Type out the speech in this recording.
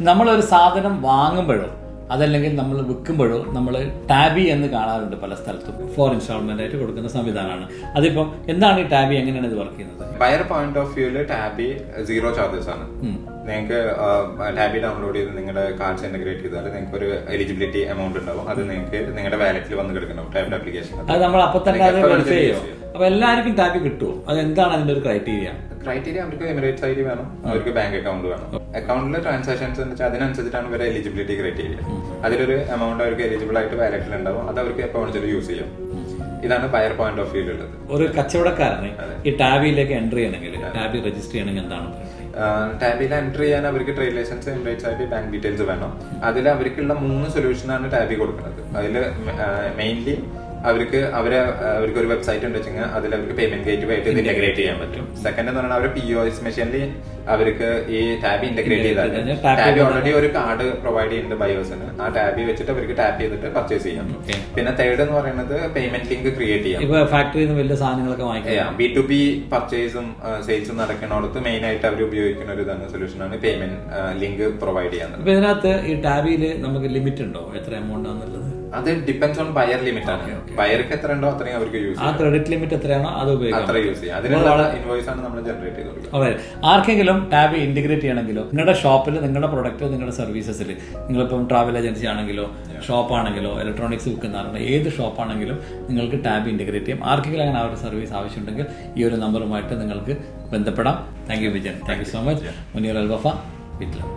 നമ്മളൊരു സാധനം വാങ്ങുമ്പോഴോ അതല്ലെങ്കിൽ നമ്മൾ വിൽക്കുമ്പോഴോ നമ്മൾ ടാബി എന്ന് കാണാറുണ്ട് പല സ്ഥലത്തും. ഫോർ ഇൻസ്റ്റാൾമെന്റ് ആയിട്ട് കൊടുക്കുന്ന സംവിധാനമാണ്. അതിപ്പോ എന്താണ് ഈ ടാബി? എങ്ങനെയാണ് ഇത് വർക്ക് ചെയ്യുന്നത്? ബയർ പോയിന്റ് ഓഫ് വ്യൂൽ ടാബി സീറോ ചാർജസ് ആണ്. നിങ്ങൾക്ക് ടാബി ഡൗൺലോഡ് ചെയ്ത് നിങ്ങളുടെ കാർഡ്സ് ഇന്റഗ്രേറ്റ് ചെയ്താൽ നിങ്ങൾക്ക് ഒരു എലിജിബിലിറ്റി എമൗണ്ട് ഉണ്ടാവും. അത് നിങ്ങൾക്ക് നിങ്ങളുടെ വാലറ്റിൽ വന്ന് കിടക്കണം. ടാബിന്റെ ആപ്ലിക്കേഷൻ അത് നമ്മൾ അപ്പൊ തന്നെ അപ്പൊ എല്ലാവർക്കും ടാബി കിട്ടുമോ അത് എന്താണ് അതിന്റെ ഒരു ക്രൈറ്റീരിയ ക്രൈറ്റീരിയ അവർക്ക് എമിറേറ്റ്സ് ഐ ഡി വേണം അവർക്ക് ബാങ്ക് അക്കൗണ്ട് വേണം. അക്കൗണ്ടിലെ ട്രാൻസാക്ഷൻസ് എന്ന് വെച്ചാൽ അതിനനുസരിച്ചിട്ടാണ് ഇവരെ എലിജിബിലിറ്റി ക്രൈറ്റീരിയ അതിലൊരു എമൗണ്ട് അവർക്ക് എലിജിബിൾ ആയിട്ട് വാലറ്റിൽ ഉണ്ടാവും അത് അവർക്ക് എപ്പോൾ വേണമെങ്കിലും യൂസ് ചെയ്യാം. ഇതാണ് പയർ പോയിന്റ് ഓഫ് വ്യൂ ഉള്ളത്. ഒരു കച്ചവടക്കാരനെ ഈ ടാബിയിലേക്ക് എൻട്രി ചെയ്യണമെങ്കിൽ ടാബി രജിസ്റ്റർ ചെയ്യണമെങ്കിൽ എന്താണ് ടാബിയിൽ എൻട്രി ചെയ്യാൻ അവർക്ക് ട്രേഡ് ലൈസൻസ് എമിറേറ്റ്സ് ആയിട്ട് ബാങ്ക് ഡീറ്റെയിൽസ് വേണം. അതിൽ അവർക്കുള്ള മൂന്ന് സൊല്യൂഷനാണ് ടാബി കൊടുക്കുന്നത്. അതിൽ മെയിൻലി അവർക്ക് അവരെ അവർക്ക് ഒരു വെബ്സൈറ്റ് ഉണ്ട് വെച്ചാൽ അതിൽ അവർക്ക് പേയ്മെന്റ് ഗേറ്റ് ആയിട്ട് ഇത് ഇന്റഗ്രേറ്റ് ചെയ്യാൻ പറ്റും. സെക്കൻഡ് എന്ന് പറഞ്ഞാൽ അവർ പി ഒ എസ് മെഷീനിൽ അവർക്ക് ഈ ടാബ് ഇന്റഗ്രേറ്റ് ചെയ്താൽ ടാബ് ഓൾറെഡി ഒരു കാർഡ് പ്രൊവൈഡ് ചെയ്യുന്നുണ്ട് ബയോസിന് ആ ടാബ് വെച്ചിട്ട് അവർക്ക് ടാപ്പ് ചെയ്തിട്ട് പർച്ചേസ് ചെയ്യാം. പിന്നെ തേർഡ് എന്ന് പറയുന്നത് പേയ്മെന്റ് ലിങ്ക് ക്രിയേറ്റ് ചെയ്യാം. ഫാക്ടറിയിൽ നിന്ന് വലിയ സാധനങ്ങളൊക്കെ വാങ്ങിക്കാം ബി ടു ബി പർച്ചേസും സെയിൽസും നടക്കുന്നിടത്ത് മെയിൻ ആയിട്ട് അവർ ഉപയോഗിക്കുന്ന ഒരു ഇതാണ് സൊല്യൂഷൻ ആണ് പേയ്മെന്റ് ലിങ്ക് പ്രൊവൈഡ് ചെയ്യുന്നത് അപ്പൊ ഇതിനകത്ത് ഈ ടാബിയിൽ നമുക്ക് ലിമിറ്റ് ഉണ്ടോ? എത്ര എമൗണ്ട് ആണെന്നുള്ളത് അത് ഡിപ്പെൻസ് ഓൺ ബയർ ലിമിറ്റ് ആണ്. ബയർക്ക് എത്ര ഉണ്ടോ അത്രയും അവർക്ക് യൂസ് ആ ക്രെഡിറ്റ് ലിമിറ്റ് എത്രയാണോ അത് ഉപയോഗിക്കാം യൂസ് ചെയ്യാം. അതിനുള്ള ഇൻവോയ്സ് ആണ് നമ്മൾ ജനറേറ്റ് ചെയ്ത് അതെ. ആർക്കെങ്കിലും ടാബ് ഇന്റഗ്രേറ്റ് ചെയ്യണമെങ്കിലോ നിങ്ങളുടെ ഷോപ്പിൽ നിങ്ങളുടെ പ്രൊഡക്റ്റ് നിങ്ങളുടെ സർവീസസിൽ നിങ്ങളിപ്പം ട്രാവൽ ഏജൻസി ആണെങ്കിലോ ഷോപ്പ് ആണെങ്കിലോ ഇലക്ട്രോണിക്സ് വിൽക്കുന്നതാണ് ഏത് ഷോപ്പ് ആണെങ്കിലും നിങ്ങൾക്ക് ടാബ് ഇന്റഗ്രേറ്റ് ചെയ്യാം. ആർക്കെങ്കിലും അങ്ങനെ ആ ഒരു സർവീസ് ആവശ്യമുണ്ടെങ്കിൽ ഈ ഒരു നമ്പറുമായിട്ട് നിങ്ങൾക്ക് ബന്ധപ്പെടാം. Thank you Vijayan. Thank you so much Muneer അൽബഫ വിറ്റ്ല.